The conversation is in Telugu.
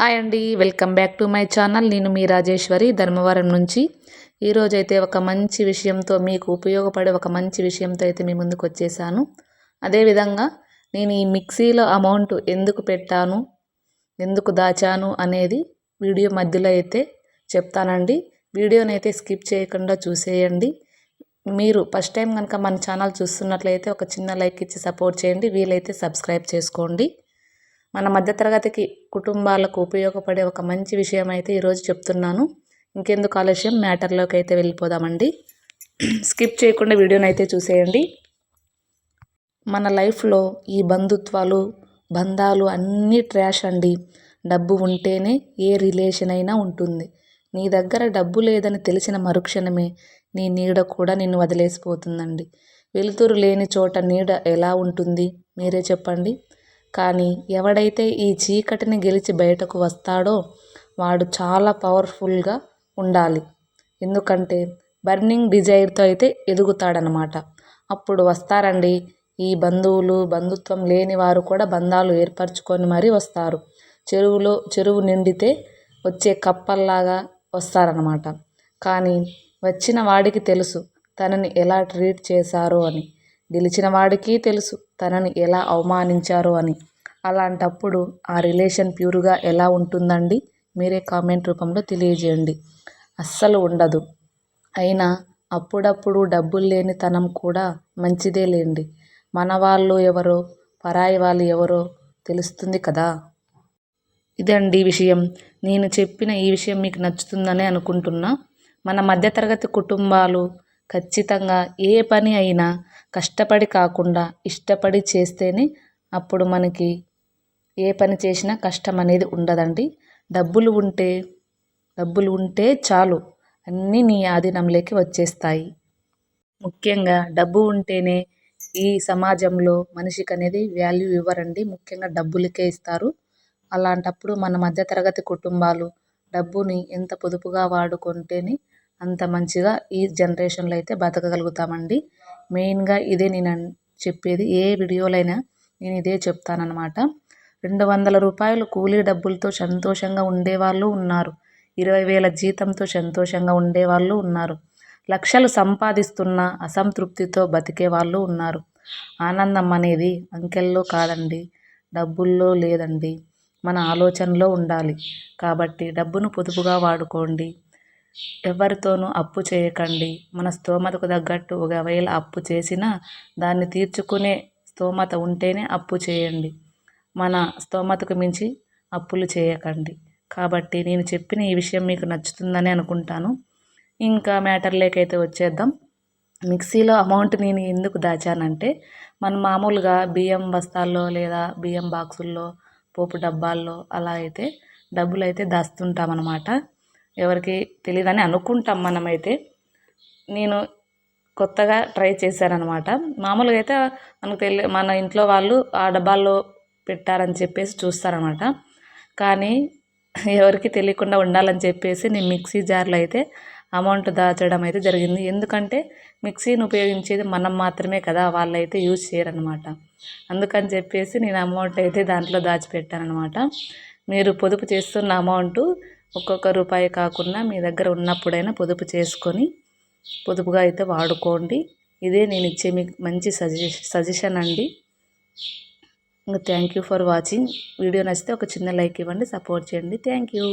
హాయ్ అండి welcome back to my channel. నేను మీ రాజేశ్వరి ధర్మవరం నుంచి. ఈరోజైతే ఒక మంచి విషయంతో మీకు ఉపయోగపడే ఒక మంచి విషయంతో అయితే మీ ముందుకు వచ్చేసాను. అదేవిధంగా నేను ఈ మిక్సీలో అమౌంట్ ఎందుకు పెట్టాను ఎందుకు దాచాను అనేది వీడియో మధ్యలో అయితే చెప్తానండి. వీడియోని అయితే స్కిప్ చేయకుండా చూసేయండి. మీరు ఫస్ట్ టైం కనుక మన ఛానల్ చూస్తున్నట్లయితే ఒక చిన్న లైక్ ఇచ్చి సపోర్ట్ చేయండి. వీలైతే సబ్స్క్రైబ్ చేసుకోండి. మన మధ్యతరగతికి కుటుంబాలకు ఉపయోగపడే ఒక మంచి విషయం అయితే ఈరోజు చెప్తున్నాను. ఇంకెందుకు ఆలస్యం? మ్యాటర్లోకి అయితే వెళ్ళిపోదామండి. స్కిప్ చేయకుండా వీడియోని అయితే చూసేయండి. మన లైఫ్లో ఈ బంధుత్వాలు బంధాలు అన్నీ ట్రాష్ అండి. డబ్బు ఉంటేనే ఏ రిలేషన్ అయినా ఉంటుంది. నీ దగ్గర డబ్బు లేదని తెలిసిన మరుక్షణమే నీ నీడ కూడా నిన్ను వదిలేసిపోతుందండి. వెలుతురు లేని చోట నీడ ఎలా ఉంటుంది? మీరే చెప్పండి. కానీ ఎవడైతే ఈ చీకటిని గెలిచి బయటకు వస్తాడో వాడు చాలా పవర్ఫుల్గా ఉండాలి. ఎందుకంటే బర్నింగ్ డిజైర్తో అయితే ఎదుగుతాడనమాట. అప్పుడు వస్తారండి. ఈ బంధువులు బంధుత్వం లేని వారు కూడా బంధాలు ఏర్పరచుకొని మరీ వస్తారు. చెరువులో చెరువు నిండితే వచ్చే కప్పల్లాగా వస్తారనమాట. కానీ వచ్చిన వాడికి తెలుసు తనని ఎలా ట్రీట్ చేశారో అని. గెలిచిన వాడికి తెలుసు తనని ఎలా అవమానించారో అని. అలాంటప్పుడు ఆ రిలేషన్ ప్యూర్గా ఎలా ఉంటుందండి? మీరే కామెంట్ రూపంలో తెలియజేయండి. అస్సలు ఉండదు. అయినా అప్పుడప్పుడు డబ్బులు లేని తనం కూడా మంచిదే లేండి. మన వాళ్ళు ఎవరో పరాయి వాళ్ళు ఎవరో తెలుస్తుంది కదా. ఇదండి విషయం. నేను చెప్పిన ఈ విషయం మీకు నచ్చుతుందని అనుకుంటున్నా. మన మధ్యతరగతి కుటుంబాలు ఖచ్చితంగా ఏ పని అయినా కష్టపడి కాకుండా ఇష్టపడి చేస్తేనే అప్పుడు మనకి ఏ పని చేసినా కష్టం అనేది ఉండదండి. డబ్బులు ఉంటే డబ్బులు ఉంటే చాలు. అన్నీ నీ ఆధీనంలోకి వచ్చేస్తాయి. ముఖ్యంగా డబ్బు ఉంటేనే ఈ సమాజంలో మనిషికి అనేది వాల్యూ ఇవ్వరండి. ముఖ్యంగా డబ్బులకే ఇస్తారు. అలాంటప్పుడు మన మధ్యతరగతి కుటుంబాలు డబ్బుని ఎంత పొదుపుగా వాడుకుంటేనే అంత మంచిగా ఈ జనరేషన్లో అయితే బతకగలుగుతామండి. మెయిన్గా ఇదే నేను చెప్పేది ఏ వీడియోలైనా నేను ఇదే చెప్తానన్నమాట. రెండు వందల రూపాయలు కూలీ డబ్బులతో సంతోషంగా ఉండేవాళ్ళు ఉన్నారు. ఇరవై వేల జీతంతో సంతోషంగా ఉండేవాళ్ళు ఉన్నారు. లక్షలు సంపాదిస్తున్న అసంతృప్తితో బతికే వాళ్ళు ఉన్నారు. ఆనందం అనేది అంకెల్లో కాదండి. డబ్బుల్లో లేదండి. మన ఆలోచనలో ఉండాలి. కాబట్టి డబ్బును పొదుపుగా వాడుకోండి. ఎవరితోనూ అప్పు చేయకండి. మన స్తోమతకు తగ్గట్టు ఒకవేళ అప్పు చేసినా దాన్ని తీర్చుకునే స్తోమత ఉంటేనే అప్పు చేయండి. మన స్తోమతకు మించి అప్పులు చేయకండి. కాబట్టి నేను చెప్పిన ఈ విషయం మీకు నచ్చుతుందని అనుకుంటాను. ఇంకా మ్యాటర్లేకైతే వచ్చేద్దాం. మిక్సీలో అమౌంట్ నేను ఎందుకు దాచానంటే మనం మామూలుగా బియ్యం బస్తాల్లో లేదా బియ్యం బాక్సుల్లో పోపు డబ్బాల్లో అలా అయితే డబ్బులు అయితే దాస్తుంటామన్నమాట. ఎవరికి తెలియదని అనుకుంటాం మనమైతే. నేను కొత్తగా ట్రై చేశాననమాట మామూలుగా అయితే మనకు తెలి మన ఇంట్లో వాళ్ళు ఆ డబ్బాల్లో పెట్టారని చెప్పేసి చూస్తారనమాట కానీ ఎవరికి తెలియకుండా ఉండాలని చెప్పేసి నేను మిక్సీ జార్లో అయితే అమౌంట్ దాచడం అయితే జరిగింది. ఎందుకంటే మిక్సీని ఉపయోగించేది మనం మాత్రమే కదా వాళ్ళైతే యూజ్ చేయరనమాట అందుకని చెప్పేసి నేను అమౌంట్ అయితే దాంట్లో దాచిపెట్టానమాట మీరు పొదుపు చేస్తున్న అమౌంట్ ఒక్కొక్క రూపాయి కాకుండా మీ దగ్గర ఉన్నప్పుడైనా పొదుపు చేసుకొని పొదుపుగా అయితే వాడుకోండి. ఇదే నేను ఇచ్చే మీకు మంచి సజెషన్ సజెషన్ అండి. ఇంకా thank you for watching. Video నచ్చితే ఒక చిన్న లైక్ ఇవ్వండి సపోర్ట్ చేయండి. Thank you.